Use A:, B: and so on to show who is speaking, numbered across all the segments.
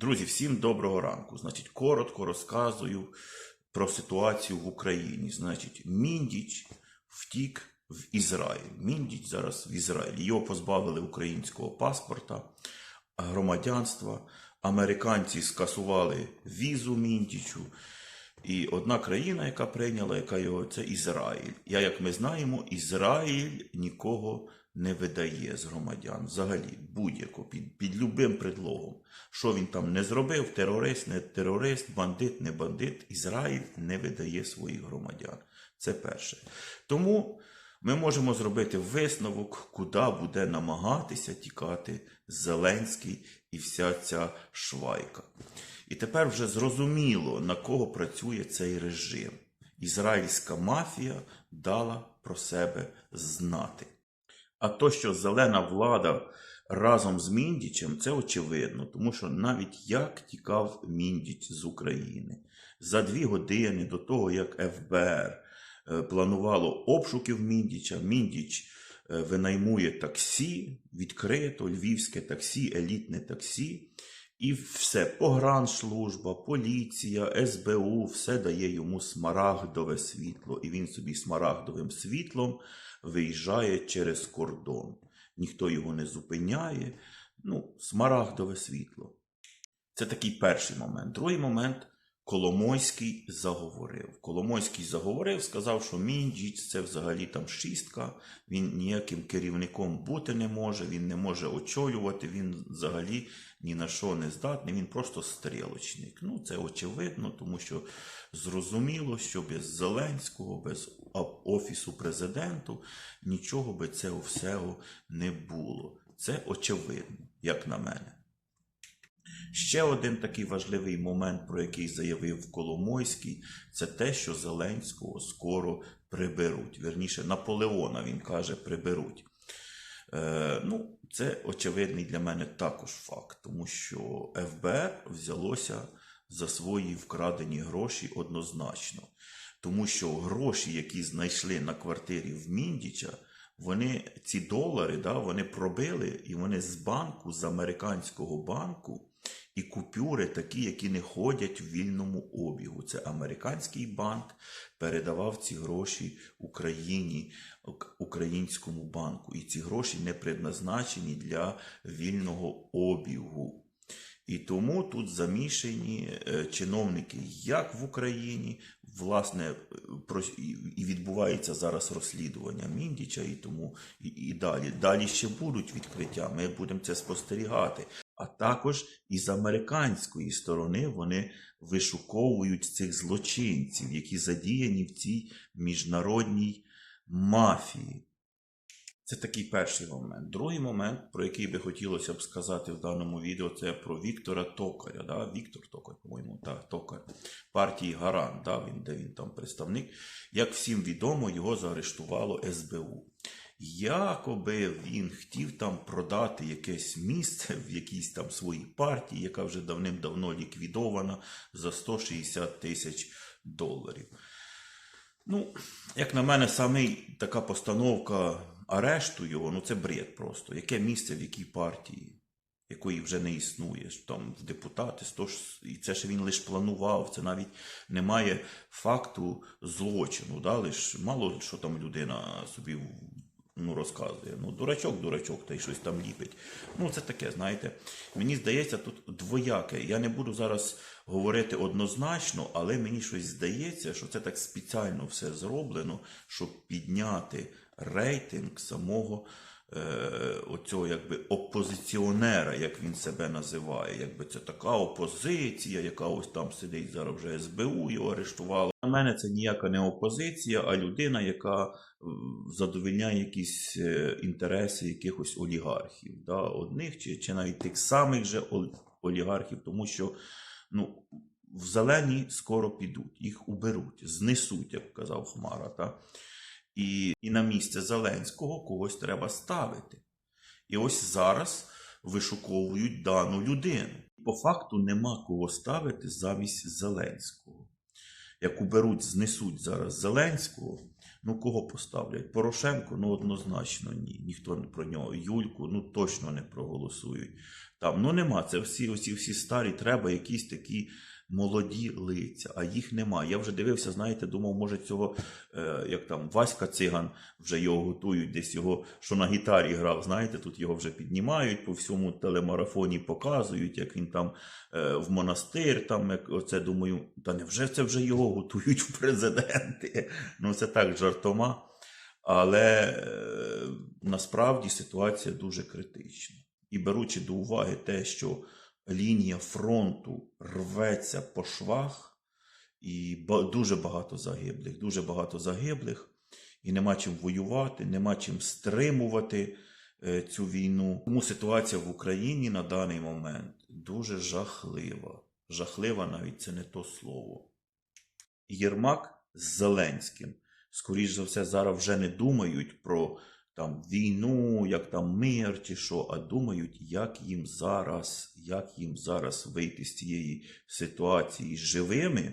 A: Друзі, всім доброго ранку. Значить, коротко розказую про ситуацію в Україні. Значить, Міндіч втік в Ізраїль. Міндіч зараз в Ізраїлі. Його позбавили українського паспорта, громадянства. Американці скасували візу Міндічу. І одна країна, яка прийняла, яка його, це Ізраїль. Я, як ми знаємо, Ізраїль нікого не видає з громадян. Взагалі, будь-яко, під, під любим предлогом. Що він там не зробив, терорист, не терорист, бандит, не бандит. Ізраїль не видає своїх громадян. Це перше. Тому ми можемо зробити висновок, куди буде намагатися тікати Зеленський і вся ця швайка. І тепер вже зрозуміло, на кого працює цей режим. Ізраїльська мафія дала про себе знати. А то, що зелена влада разом з Міндічем, це очевидно, тому що навіть як тікав Міндіч з України за дві години до того, як ФБР е, планувало обшуків Міндіча, Міндіч е, винаймує таксі, відкрито, львівське таксі, елітне таксі. І все, погранслужба, поліція, СБУ, все дає йому смарагдове світло. І він собі смарагдовим світлом виїжджає через кордон. Ніхто його не зупиняє. Ну, смарагдове світло. Це такий перший момент. Другий момент Коломойський заговорив. Коломойський заговорив, сказав, що Міндіч це взагалі там шістка, він ніяким керівником бути не може, він не може очолювати, він взагалі ні на що не здатний, він просто стрілочник. Ну, це очевидно, тому що зрозуміло, що без Зеленського, без офісу президенту нічого би цього всього не було. Це очевидно, як на мене. Ще один такий важливий момент, про який заявив Коломойський, це те, що Зеленського скоро приберуть. Вірніше, Наполеона він каже, приберуть. Е, ну, це очевидний для мене також факт, тому що ФБР взялося за свої вкрадені гроші однозначно. Тому що гроші, які знайшли на квартирі в Міндіча, вони ці долари, да, вони пробили і вони з банку, з американського банку, і купюри такі, які не ходять в вільному обігу. Це американський банк передавав ці гроші Україні, українському банку. І ці гроші не предназначені для вільного обігу. І тому тут замішані е, чиновники як в Україні, власне, е, і- відбувається зараз розслідування Міндіча, і тому і, і далі. Далі ще будуть відкриття. Ми будемо це спостерігати. А також із американської сторони вони вишуковують цих злочинців, які задіяні в цій міжнародній мафії. Це такий перший момент. Другий момент, про який би хотілося б сказати в даному відео, це про Віктора Токаря. Да? Віктор Токар, по-моєму, так, Токар партії Гарант, да? він, де він там представник. Як всім відомо, його заарештувало СБУ. Якоби він хотів там продати якесь місце в якійсь там своїй партії, яка вже давним-давно ліквідована за 160 тисяч доларів. Ну, як на мене, саме така постановка арешту його, ну це бред просто. Яке місце в якій партії, якої вже не існує, там в депутати, і це ж він лише планував, це навіть немає факту злочину. Да? Лиш мало що там людина собі ну, розказує. Ну, дурачок, дурачок, та й щось там ліпить. Ну, це таке, знаєте. Мені здається, тут двояке. Я не буду зараз говорити однозначно, але мені щось здається, що це так спеціально все зроблено, щоб підняти рейтинг самого е, оцього якби опозиціонера, як він себе називає. Якби це така опозиція, яка ось там сидить зараз вже СБУ, його арештувало. Мене це ніяка не опозиція, а людина, яка задовольняє якісь е, інтереси якихось олігархів, да, одних чи, чи навіть тих самих же олігархів, тому що ну, в зелені скоро підуть, їх уберуть, знесуть, як казав Хмара. Та? І, і на місце Зеленського когось треба ставити. І ось зараз вишуковують дану людину. По факту нема кого ставити замість Зеленського. Як беруть, знесуть зараз Зеленського, ну кого поставлять? Порошенко? Ну однозначно ні. Ніхто не про нього. Юльку ну точно не проголосують. Там, ну нема. Це всі, всі, всі старі, треба якісь такі молоді лиця, а їх нема. Я вже дивився, знаєте, думав, може цього, е, як там Васька Циган, вже його готують, десь його, що на гітарі грав, знаєте, тут його вже піднімають, по всьому телемарафоні показують, як він там е, в монастир, там, як оце думаю, та невже це вже його готують в президенти? Ну, це так жартома. Але е, насправді ситуація дуже критична. І беручи до уваги те, що лінія фронту рветься по швах, і дуже багато загиблих, дуже багато загиблих, і нема чим воювати, нема чим стримувати е, цю війну. Тому ситуація в Україні на даний момент дуже жахлива. Жахлива навіть це не то слово. Єрмак з Зеленським, скоріш за все, зараз вже не думають про там війну, як там мир чи що, а думають, як їм зараз, як їм зараз вийти з цієї ситуації живими,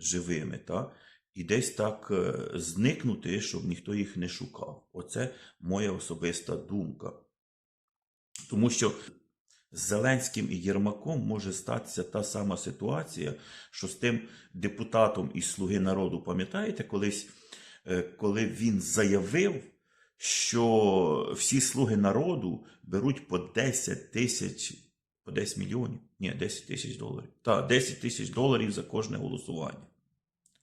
A: живими, та, і десь так е, зникнути, щоб ніхто їх не шукав. Оце моя особиста думка. Тому що з Зеленським і Єрмаком може статися та сама ситуація, що з тим депутатом із Слуги народу, пам'ятаєте, колись, е, коли він заявив, що всі слуги народу беруть по 10 тисяч, по 10 мільйонів, ні, 10 тисяч доларів. Так, 10 тисяч доларів за кожне голосування.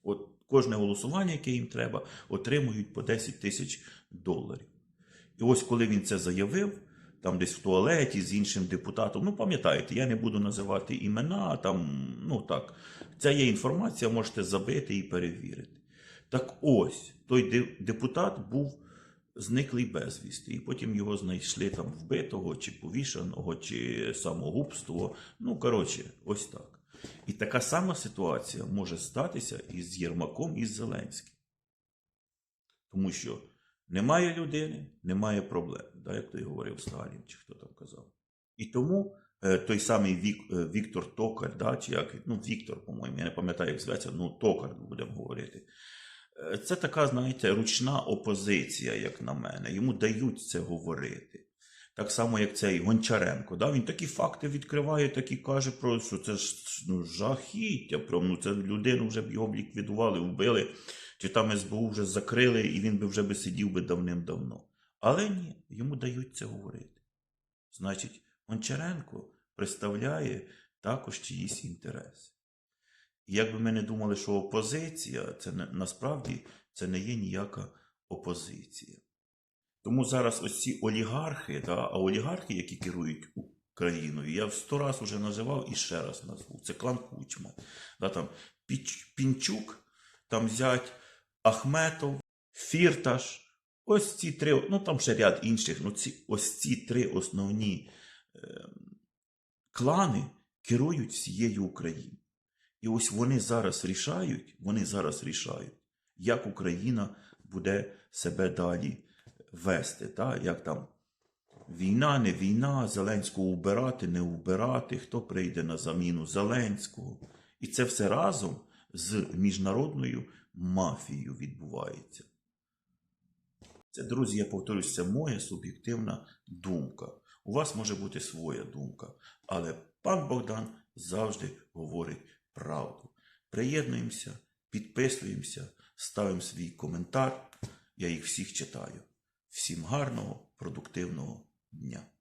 A: От кожне голосування, яке їм треба, отримують по 10 тисяч доларів. І ось коли він це заявив, там десь в туалеті з іншим депутатом, ну пам'ятаєте, я не буду називати імена, там, ну так, це є інформація, можете забити і перевірити. Так ось, той депутат був зниклий безвісти, і потім його знайшли там вбитого, чи повішаного, чи самогубство. Ну, коротше, ось так. І така сама ситуація може статися і з Єрмаком, і з Зеленським. Тому що немає людини, немає проблем, да, як той говорив Сталін, чи хто там казав. І тому е, той самий Вік, е, Віктор Токар, да, чи як, ну, Віктор, по-моєму, я не пам'ятаю, як зветься, ну, Токар будемо говорити. Е, Це така, знаєте, ручна опозиція, як на мене. Йому дають це говорити. Так само, як цей Гончаренко. Да? Він такі факти відкриває, такі каже про що це ж ну, жахіття. Прям, ну, це людину вже б його б ліквідували, вбили, чи там СБУ вже закрили, і він би вже би сидів би давним-давно. Але ні, йому дають це говорити. Значить, Гончаренко представляє також чиїсь інтереси. І як би ми не думали, що опозиція, це не, насправді це не є ніяка опозиція. Тому зараз ось ці олігархи, да, а олігархи, які керують Україною, я в сто раз вже називав і ще раз назву. Це клан Кучма. Да, там, Пінчук, там зять Ахметов, Фірташ. Ось ці три, ну там ще ряд інших, ну ці, ось ці три основні е, клани керують всією Україною. І ось вони зараз рішають, вони зараз рішають, як Україна буде себе далі вести. Та? Як там війна, не війна, Зеленського убирати, не убирати, хто прийде на заміну Зеленського. І це все разом з міжнародною мафією відбувається. Це, друзі, я повторюсь, це моя суб'єктивна думка. У вас може бути своя думка, але пан Богдан завжди говорить правду. Приєднуємося, підписуємося, ставимо свій коментар. Я їх всіх читаю. Всім гарного, продуктивного дня!